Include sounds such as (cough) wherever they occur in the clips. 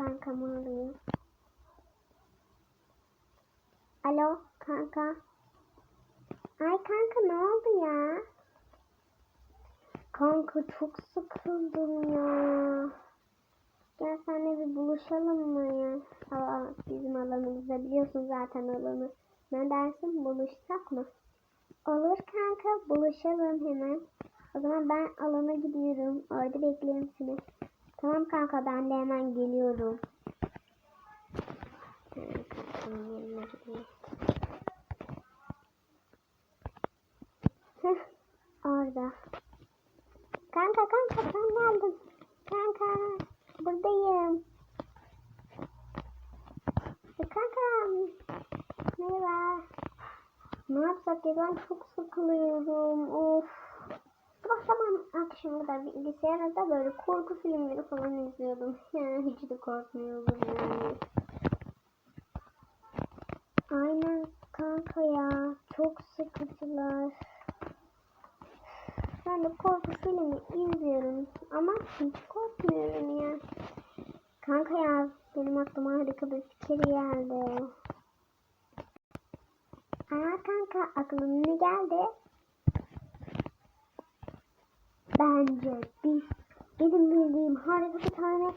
kankamı arayayım. Alo kanka. Ay kanka ne oldu ya? Kanka çok sıkıldım ya. Gel seninle bir buluşalım mı ya? Aa, bizim alanımızda biliyorsun zaten alanı. Ne dersin buluşsak mı? Olur kanka buluşalım hemen. O zaman ben alana gidiyorum. Orada bekliyorum seni. Tamam kanka ben de hemen geliyorum. Heh, orada. Kanka kanka ben geldim. Kanka buradayım. E, Kanka merhaba. Ne yapsak ya ben çok sıkılıyorum. Of. Sabah zaman akşamı da bilgisayarda böyle korku filmleri falan izliyordum. (laughs) Yani hiç de korkmuyordum yani. Aynen kanka ya. Çok sıkıcılar. Ben de korku filmi izliyorum ama hiç korkmuyorum ya. Kanka ya benim aklıma harika bir fikir geldi. Aa kanka aklıma ne geldi? Bence biz benim bildiğim harika bir tane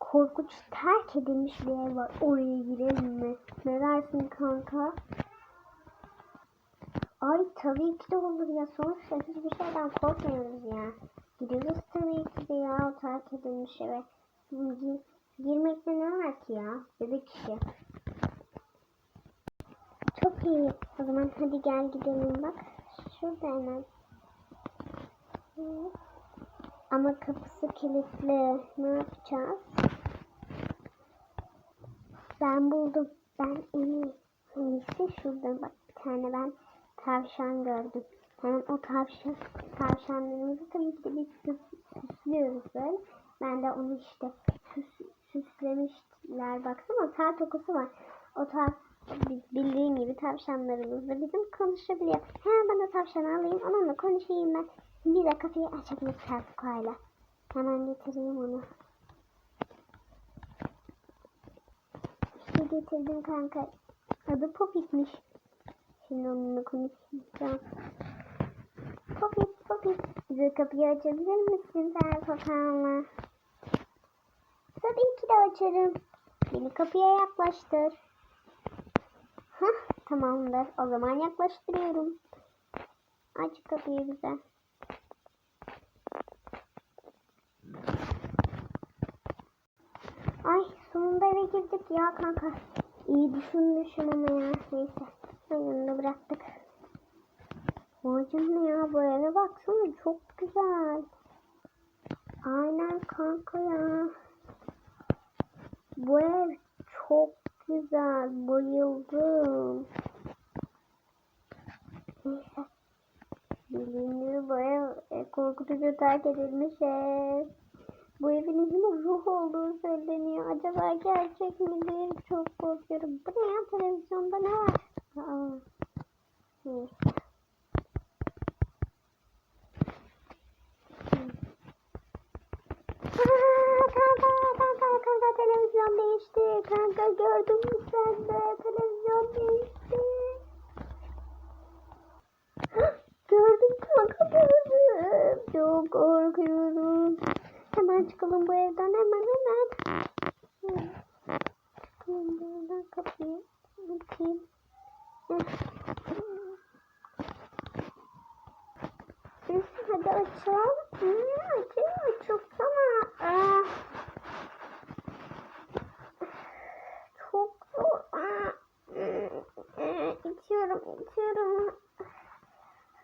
korkunç terk edilmiş bir ev var. Oraya girelim mi? Ne dersin kanka? Ay tabii ki de olur ya. Sonuçta hiçbir şeyden korkmuyoruz ya. Gidiyoruz tabii ki de ya o terk edilmiş eve. Gi- Girmekte ne var ki ya? Bebek işi. Çok iyi. O zaman hadi gel gidelim bak. Şurada hemen. Ama kapısı kilitli. Ne yapacağız? Ben buldum. Ben en iyi. İyisi şurada bak bir tane ben tavşan gördüm. Hemen o tavşan, tavşanlarımızı tabii ki de biz süs- süslüyoruz böyle. Ben de onu işte süs, süslemişler. Baksana tar tokusu var. O biz bildiğin gibi tavşanlarımız da bizim konuşabiliyor. Hemen ben o tavşanı alayım onunla konuşayım ben. Bir de kapıyı açabilir Sertukay'la. Hemen getireyim onu. İşte getirdim kanka. Adı Popik'miş. Şimdi onunla konuşacağım. Popik, Popik. Bize kapıyı açabilir misin Sertukay'la? Tabii ki de açarım. Beni kapıya yaklaştır. Hah, tamamdır. O zaman yaklaştırıyorum. Aç kapıyı bize. Ay sonunda eve girdik ya kanka. İyi düşünmüşüm ama ya. Neyse. Yanında bıraktık. Canına ya bu eve baksana çok güzel. Aynen kanka ya. Bu ev çok güzel. Bayıldım. Neyse. Bildiğim gibi bu ev korkutucu terk edilmiş ev. Bu evin içinde ruh olduğu söyleniyor. Acaba gerçek midir? Çok korkuyorum. Bu ne ya? Televizyonda ne var? Aa. Neyse. Televizyon değişti. Kanka gördün mü sen de? Televizyon değişti. Gördüm kanka gördüm. Çok korkuyorum. Hemen çıkalım bu evden hemen hemen. Çıkalım bu evden kapıyı. Neyse hadi açalım. Hı, açayım açılsana. Aa. Çok zor. Aa. Hı, hı, İçiyorum içiyorum.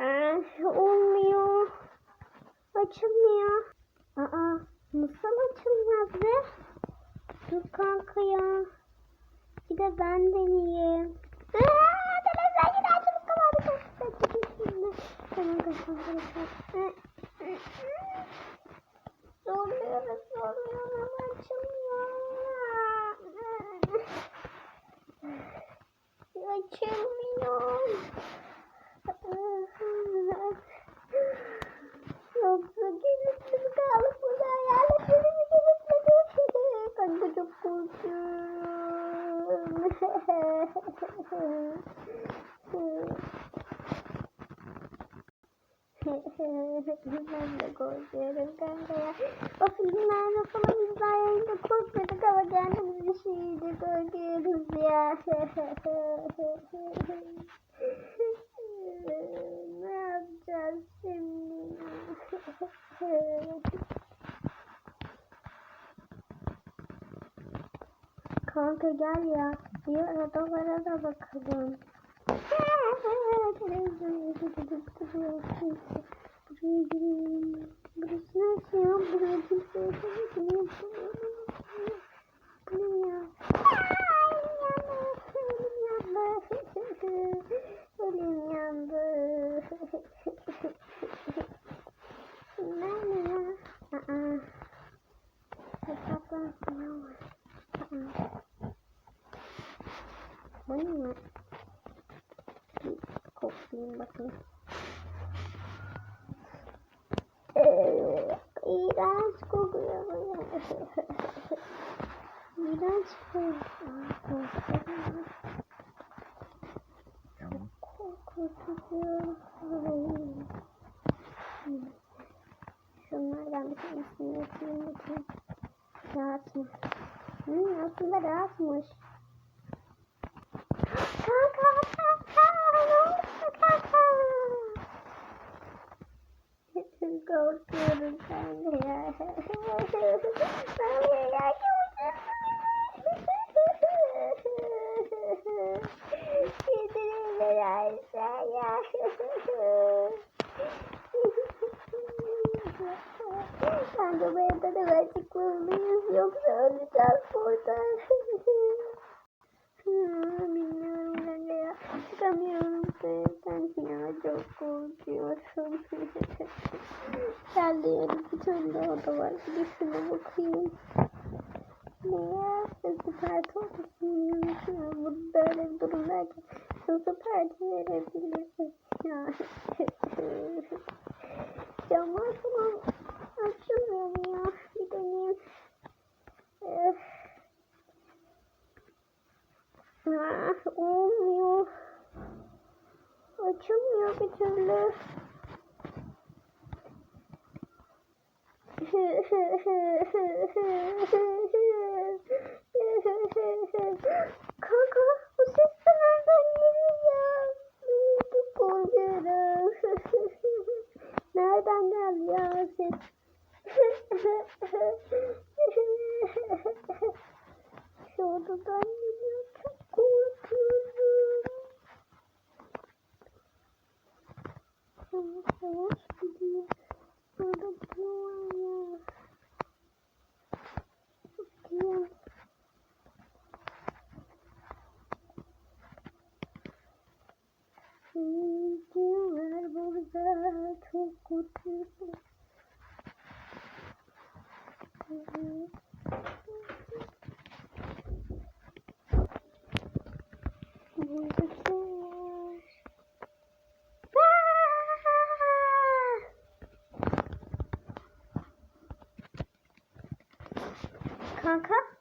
Aa, olmuyor. Açılmıyor. Aa, nasıl açılmaz be? Dur kanka ya. Bir de ben deneyeyim. Aa, televizyon yine açılıp şimdi. Tamam kapatalım. Zorluyoruz, zorluyoruz ama. Açılmıyor. Yoksa kilitli mi kaldık burada hayaletleri mi kilitledi? Kanka çok ben de korkuyorum kanka ya. O filmlerde falan izleyince korkmuyorduk ama kendimiz işiyle korkuyoruz ya. ne yapacağız şimdi? (laughs) Kanka gel ya. Diğer odalara da bakalım. Buraya gireyim. Burası neresi ya? Buraya kimse yaşamıyor. Bu ne ya? Elim yandı. Nerede ya? Aa. Hesaplar falan var. Aa. Bu ne? Bir koklayayım bakayım. Ee, İğrenç kokuyor. (laughs) İğrenç kokuyor. Korkutuyor. Şunlardan bir tanesini yapayım bakayım. Rahat mı? Hmm, aslında rahatmış. Kanka kanka ne oldu kanka? Korkuyorum kanka ya. Ben ya Yedirin beni aşağıya. Kanka bu evde de ben çıkmalıyız yoksa Çıkamıyorum evden ya. Çok korkuyorum. Tane daha oda var. Bir şuna bakayım. Ne ya? Süper topluluğun yanısına bu böyle bir durumdayken süper verebilirsin. (laughs) Ya. Camlar falan açılmıyor ya? Bir deneyeyim. Açılmıyor bir türlü. Kanka bu ses de nereden geliyor ya? Çok korkuyorum. Nereden geldi ya ses? Şu آنکھ